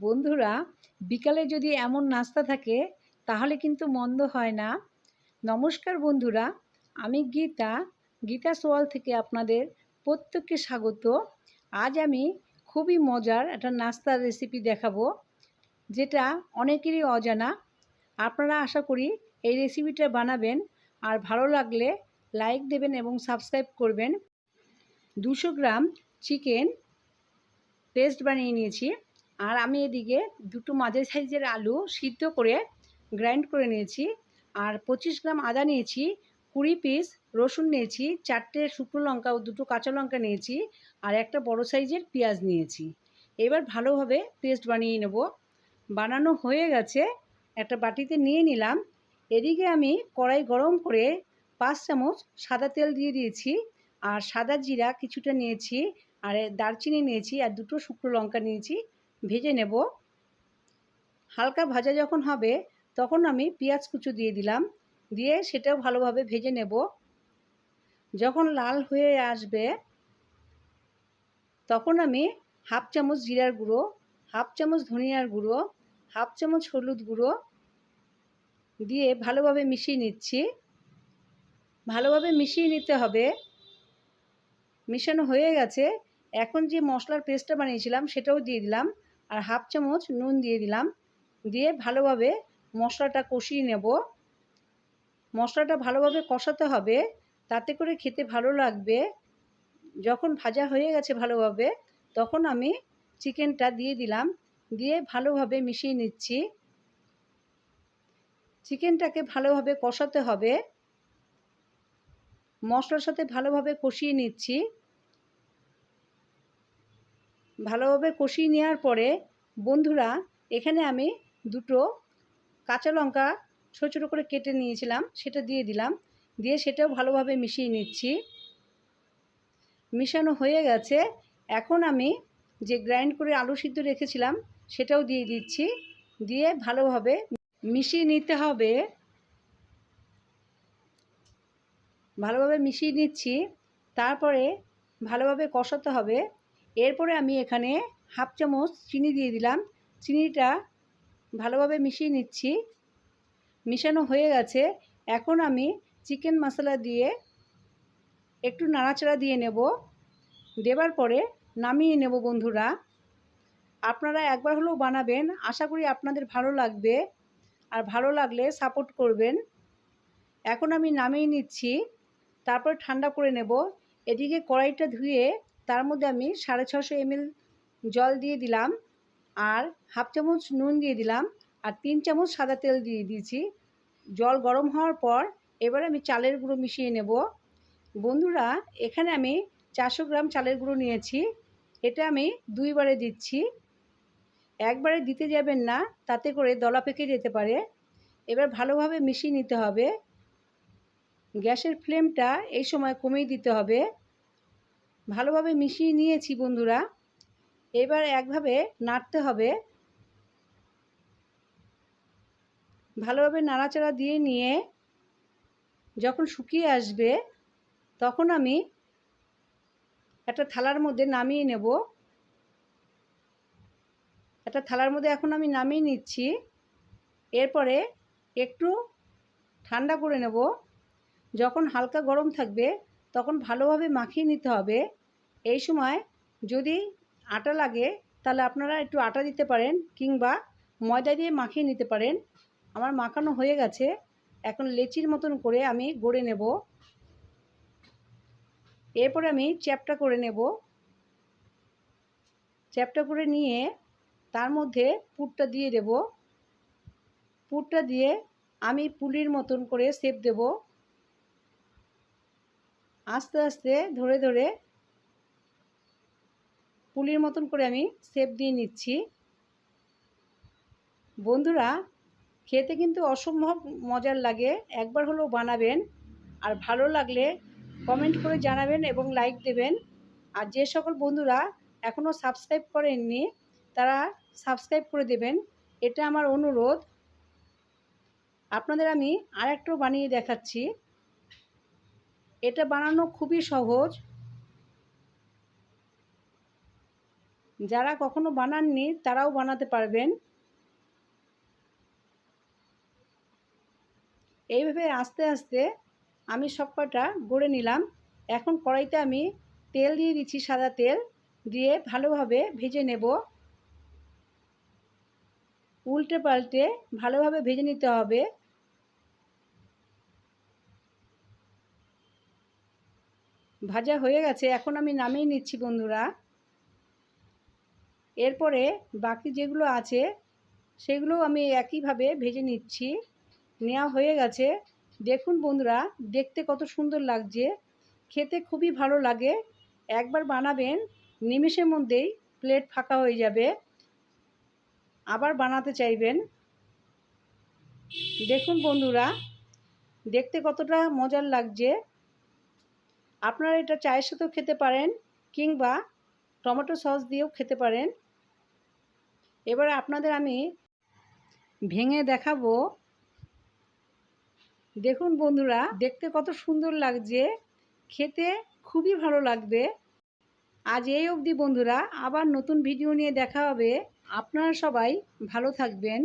বন্ধুরা, বিকালে যদি এমন নাস্তা থাকে, তাহলে কিন্তু মন্দ হয় না। নমস্কার বন্ধুরা, আমি গীতা গীতা সোয়াল থেকে আপনাদের প্রত্যেককে স্বাগত। আজ আমি খুবই মজার একটা নাস্তার রেসিপি দেখাবো, যেটা অনেকেরই অজানা। আপনারা আশা করি এই রেসিপিটা বানাবেন, আর ভালো লাগলে লাইক দেবেন এবং সাবস্ক্রাইব করবেন। দুশো গ্রাম চিকেন পেস্ট বানিয়ে নিয়েছি। আর আমি এদিকে দুটো মাঝারি সাইজের আলু সিদ্ধ করে গ্রাইন্ড করে নিয়েছি। আর পঁচিশ গ্রাম আদা নিয়েছি, কুড়ি পিস রসুন নিয়েছি, চারটে শুকনো লঙ্কা ও দুটো কাঁচা লঙ্কা নিয়েছি আর একটা বড় সাইজের পেঁয়াজ নিয়েছি। এবার ভালোভাবে পেস্ট বানিয়ে নেব। বানানো হয়ে গেছে, একটা বাটিতে নিয়ে নিলাম। এদিকে আমি কড়াই গরম করে পাঁচ চামচ সাদা তেল দিয়ে দিয়েছি আর সাদা জিরা কিছুটা নিয়েছি, আর দারচিনি নিয়েছি আর দুটো শুকনো লঙ্কা নিয়েছি। ভেজে নেব। হালকা ভাজা যখন হবে, তখন আমি পেঁয়াজ কুচু দিয়ে দিলাম। দিয়ে সেটাও ভালোভাবে ভেজে নেব। যখন লাল হয়ে আসবে, তখন আমি হাফ চামচ জিরার গুঁড়ো, হাফ চামচ ধনিয়ার গুঁড়ো, হাফ চামচ হলুদ গুঁড়ো দিয়ে ভালোভাবে মিশিয়ে নিচ্ছি। ভালোভাবে মিশিয়ে নিতে হবে। মিশানো হয়ে গেছে। এখন যে মশলার পেস্টটা বানিয়েছিলাম, সেটাও দিয়ে দিলাম। আর হাফ চামচ নুন দিয়ে দিলাম। দিয়ে ভালোভাবে মশলাটা কষিয়ে নেব। মশলাটা ভালোভাবে কষাতে হবে, তাতে করে খেতে ভালো লাগবে। যখন ভাজা হয়ে গেছে ভালোভাবে, তখন আমি চিকেনটা দিয়ে দিলাম। দিয়ে ভালোভাবে মিশিয়ে নিচ্ছি। চিকেনটাকে ভালোভাবে কষাতে হবে। মশলার সাথে ভালোভাবে কষিয়ে নিচ্ছি। ভালোভাবে কষিয়ে নেওয়ার পরে বন্ধুরা, এখানে আমি দুটো কাঁচা লঙ্কা ছোটো ছোটো করে কেটে নিয়েছিলাম, সেটা দিয়ে দিলাম। দিয়ে সেটাও ভালোভাবে মিশিয়ে নিচ্ছি। মিশানো হয়ে গেছে। এখন আমি যে গ্রাইন্ড করে আলু সিদ্ধ রেখেছিলাম, সেটাও দিয়ে দিচ্ছি। দিয়ে ভালোভাবে মিশিয়ে নিতে হবে। ভালোভাবে মিশিয়ে নিচ্ছি। তারপরে ভালোভাবে কষাতে হবে। এরপরে আমি এখানে হাফ চামচ চিনি দিয়ে দিলাম। চিনিটা ভালোভাবে মিশিয়ে নিচ্ছি। মিশানো হয়ে গেছে। এখন আমি চিকেন মশলা দিয়ে একটু নাড়াচাড়া দিয়ে নেব। দেবার পরে নামিয়ে নেব বন্ধুরা। আপনারা একবার হলেও বানাবেন। আশা করি আপনাদের ভালো লাগবে। আর ভালো লাগলে সাপোর্ট করবেন। এখন আমি নামিয়ে নিচ্ছি। তারপর ঠান্ডা করে নেব। এদিকে কড়াইটা ধুয়ে তার মধ্যে আমি সাড়ে ছশো এমএল জল দিয়ে দিলাম, আর হাফ চামচ নুন দিয়ে দিলাম, আর তিন চামচ সাদা তেল দিয়ে দিয়েছি। জল গরম হওয়ার পর এবার আমি চালের গুঁড়ো মিশিয়ে নেব। বন্ধুরা, এখানে আমি চারশো গ্রাম চালের গুঁড়ো নিয়েছি। এটা আমি দুইবারে দিচ্ছি। একবারে দিতে যাবেন না, তাতে করে দলা পেকে যেতে পারে। এবার ভালোভাবে মিশিয়ে নিতে হবে। গ্যাসের ফ্লেমটা এই সময় কমিয়ে দিতে হবে। ভালোভাবে মিশিয়ে নিয়েছি বন্ধুরা। এবার একভাবে নাড়তে হবে। ভালোভাবে নাড়াচাড়া দিয়ে নিয়ে যখন শুকিয়ে আসবে, তখন আমি একটা থালার মধ্যে নামিয়ে নেব। একটা থালার মধ্যে এখন আমি নামিয়ে নিচ্ছি। এরপরে একটু ঠান্ডা করে নেব। যখন হালকা গরম থাকবে তখন ভালোভাবে মাখিয়ে নিতে হবে। এই সময় যদি আটা লাগে, তাহলে আপনারা একটু আটা দিতে পারেন কিংবা ময়দা দিয়ে মাখিয়ে নিতে পারেন। আমার মাখানো হয়ে গেছে। এখন লেচির মতন করে আমি গড়ে নেব। এরপরে আমি চ্যাপটা করে নেব। চ্যাপটা করে নিয়ে তার মধ্যে পুরটা দিয়ে দেব। পুরটা দিয়ে আমি পুলির মতন করে সেপ দেব। আস্তে আস্তে, ধরে ধরে পুলির মতন করে আমি সেপ দিয়ে নিচ্ছি। বন্ধুরা, খেতে কিন্তু অসম্ভব মজার লাগে। একবার হলেও বানাবেন। আর ভালো লাগলে কমেন্ট করে জানাবেন এবং লাইক দেবেন। আর যে সকল বন্ধুরা এখনও সাবস্ক্রাইব করেননি, তারা সাবস্ক্রাইব করে দেবেন। এটা আমার অনুরোধ। আপনাদের আমি আর একটাও বানিয়ে দেখাচ্ছি। এটা বানানো খুবই সহজ। যারা কখনো বানাননি, তারাও বানাতে পারবেন। এইভাবে আস্তে আস্তে আমি সব কটা গড়ে নিলাম। এখন কড়াইতে আমি তেল দিয়ে দিচ্ছি সাদা তেল। দিয়ে ভালোভাবে ভেজে নেব। উল্টে পাল্টে ভালোভাবে ভেজে নিতে হবে। ভাজা হয়ে গেছে। এখন আমি নামিয়ে নিচ্ছি বন্ধুরা। এরপরে বাকি যেগুলো আছে, সেগুলো আমি একইভাবে ভেজে নিচ্ছি। নেওয়া হয়ে গেছে। দেখুন বন্ধুরা, দেখতে কত সুন্দর লাগছে। খেতে খুবই ভালো লাগে। একবার বানাবেন, নিমেষের মধ্যেই প্লেট ফাঁকা হয়ে যাবে। আবার বানাতে চাইবেন। দেখুন বন্ধুরা, দেখতে কতটা মজার লাগছে। আপনারা এটা চায়ের সাথেও খেতে পারেন কিংবা টমেটো সস দিয়েও খেতে পারেন। এবার আপনাদের আমি ভেঙে দেখাবো। দেখুন বন্ধুরা, দেখতে কত সুন্দর লাগছে। খেতে খুবই ভালো লাগবে। আজ এই অবধি বন্ধুরা, আবার নতুন ভিডিও নিয়ে দেখা হবে। আপনারা সবাই ভালো থাকবেন।